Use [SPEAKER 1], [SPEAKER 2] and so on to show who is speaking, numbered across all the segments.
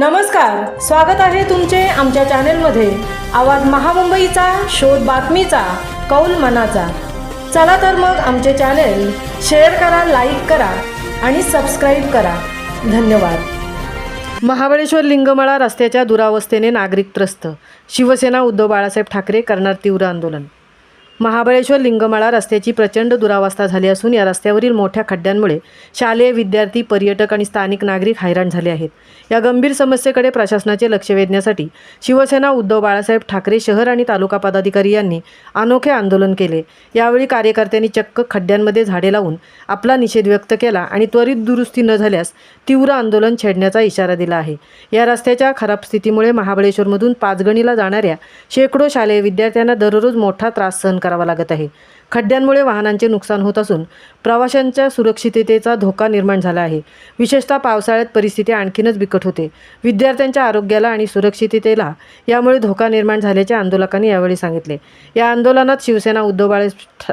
[SPEAKER 1] नमस्कार स्वागत आहे तुमचे आमच्या चॅनेलमध्ये. आवाज महामुंबईचा शोध बातमीचा कौल मनाचा. चला तर मग आमचे चॅनेल शेअर करा लाईक करा आणि सबस्क्राईब करा. धन्यवाद. महाबळेश्वर लिंगमळा रस्त्याच्या दुरावस्थेने नागरिक त्रस्त. शिवसेना उद्धव बाळासाहेब ठाकरे करणार तीव्र आंदोलन. महाबळेश्वर लिंगमाळा रस्त्याची प्रचंड दुरावस्था झाली असून या रस्त्यावरील मोठ्या खड्ड्यांमुळे शालेय विद्यार्थी पर्यटक आणि स्थानिक नागरिक हैराण झाले आहेत. या गंभीर समस्येकडे प्रशासनाचे लक्ष वेधण्यासाठी शिवसेना उद्धव बाळासाहेब ठाकरे शहर आणि तालुका पदाधिकारी यांनी अनोखे आंदोलन केले. यावेळी कार्यकर्त्यांनी चक्क खड्ड्यांमध्ये झाडे लावून आपला निषेध व्यक्त केला आणि त्वरित दुरुस्ती न झाल्यास तीव्र आंदोलन छेडण्याचा इशारा दिला आहे. या रस्त्याच्या खराब स्थितीमुळे महाबळेश्वरमधून पाचगणीला जाणाऱ्या शेकडो शालेय विद्यार्थ्यांना दररोज मोठा त्रास सहन करा करावा लागत आहे. खड्ड्यांमुळे वाहनांचे नुकसान होत असून प्रवाशांच्या सुरक्षिततेचा धोका निर्माण झाला आहे. विशेषतः पावसाळ्यात परिस्थिती आणखीनच बिकट होते. विद्यार्थ्यांच्या आरोग्याला आणि सुरक्षिततेला यामुळे धोका निर्माण झाल्याचे आंदोलकांनी यावेळी सांगितले. या आंदोलनात शिवसेना उद्धव बाळे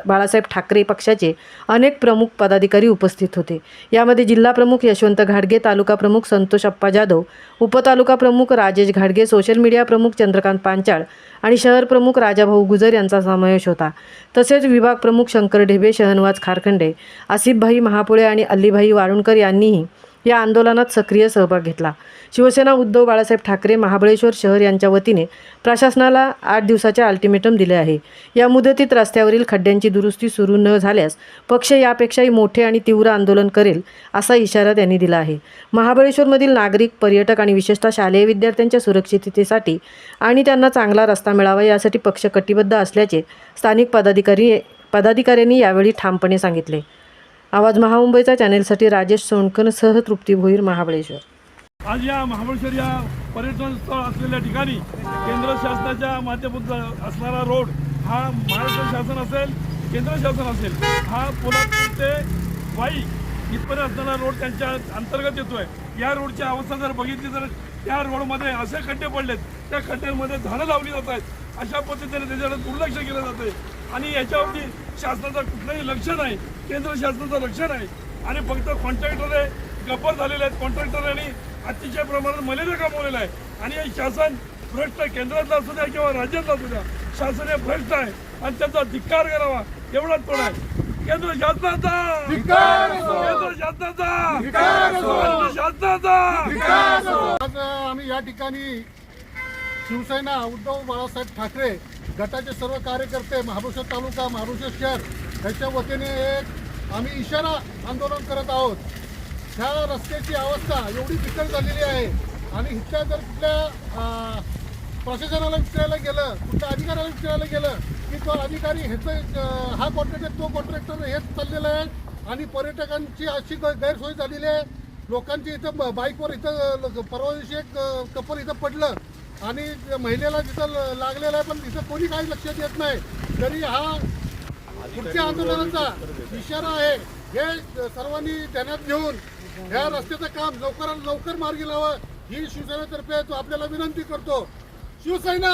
[SPEAKER 1] बाळासाहेब ठाकरे पक्षाचे अनेक प्रमुख पदाधिकारी उपस्थित होते. यामध्ये जिल्हा प्रमुख यशवंत घाडगे तालुका प्रमुख संतोष अप्पा जाधव उपतालुका प्रमुख राजेश घाडगे सोशल मीडिया प्रमुख चंद्रकांत पांचाळ आणि शहर प्रमुख राजाभाऊ गुजर यांचा समावेश होता. तसेच विभाग प्रमुख शंकर ढेबे शहनवाज खारखंडे आसिफभाई महापुळे आणि अल्लीभाई वारुणकर यांनीही या आंदोलनात सक्रिय सहभाग घेतला. शिवसेना उद्धव बाळासाहेब ठाकरे महाबळेश्वर शहर यांच्या वतीने प्रशासनाला आठ दिवसाचे अल्टिमेटम दिले आहे. या मुदतीत रस्त्यावरील खड्ड्यांची दुरुस्ती सुरू न झाल्यास पक्ष यापेक्षाही मोठे आणि तीव्र आंदोलन करेल असा इशारा त्यांनी दिला आहे. महाबळेश्वरमधील नागरिक पर्यटक आणि विशेषतः शालेय विद्यार्थ्यांच्या सुरक्षिततेसाठी आणि त्यांना चांगला रस्ता मिळावा यासाठी पक्ष कटिबद्ध असल्याचे स्थानिक पदाधिकारी पदाधिकाऱ्यांनी यावेळी ठामपणे सांगितले. आवाज महामुंबईचा चॅनेलसाठी राजेश सोनकर सह तृप्ती भोईर महाबळेश्वर.
[SPEAKER 2] आज या महाबळेश्वर या पर्यटन स्थळ असलेल्या ठिकाणी केंद्र शासनाच्या माध्यमातून असणारा रोड हा महाराष्ट्र शासन असेल केंद्र शासन असेल हा पोलादपूर ते वाई इथपर्यंत असणारा रोड त्यांच्या अंतर्गत येतोय. या रोडची अवस्था जर बघितली तर त्या रोडमध्ये असे खड्डे पडलेत त्या खड्ड्यांमध्ये झाडं लावली जात आहेत. अशा पद्धतीने त्याच्याकडे दुर्लक्ष केलं जातंय. आणि याच्यावरती शासनाचं कुठलंही लक्ष नाही केंद्र शासनाचं लक्ष नाही. आणि फक्त कॉन्ट्रॅक्टर गप्पर झालेले आहेत. कॉन्ट्रॅक्टरांनी अतिशय प्रमाणात मलेरिया कमवलेला आहे आणि हे शासन भ्रष्ट. केंद्रातलं असू द्या किंवा राज्यातलं असू द्या शासन हे भ्रष्ट आहे. आणि त्याचा धिक्कार करावा एवढाच पण आहे. केंद्र शासनाचा! केंद्र शासनाचा! केंद्र शासनाचा!
[SPEAKER 3] आज आम्ही या ठिकाणी शिवसेना उद्धव बाळासाहेब ठाकरे गटाचे सर्व कार्यकर्ते महाबळेश्वर तालुका महाबळेश्वर शहर याच्या वतीने एक आम्ही इशारा आंदोलन करत आहोत. ह्या रस्त्याची अवस्था एवढी बिकट झालेली आहे. आणि इथल्या जर कुठल्या प्रशासनाला विचारायला गेलं कुठल्या अधिकाऱ्याला विचारायला गेलं की तो अधिकारी ह्याचं हा कॉन्ट्रॅक्टर तो कॉन्ट्रॅक्टर हेच चाललेलं आहे. आणि पर्यटकांची अशी गैरसोय झालेली आहे. लोकांची इथं बाईकवर इथं परवा दिवशी एक कपल इथं पडलं. आणि महिलेला तिथं ल- लागलेलं आहे पण तिथं कोणी काही लक्षात येत नाही. तरी हा पुढच्या आंदोलनाचा इशारा आहे. हे सर्वांनी ध्यानात घेऊन ह्या रस्त्याचं काम लवकरात लवकर मार्गी लावा. ही शिवसेनेतर्फे तो आपल्याला विनंती करतो. शिवसेना!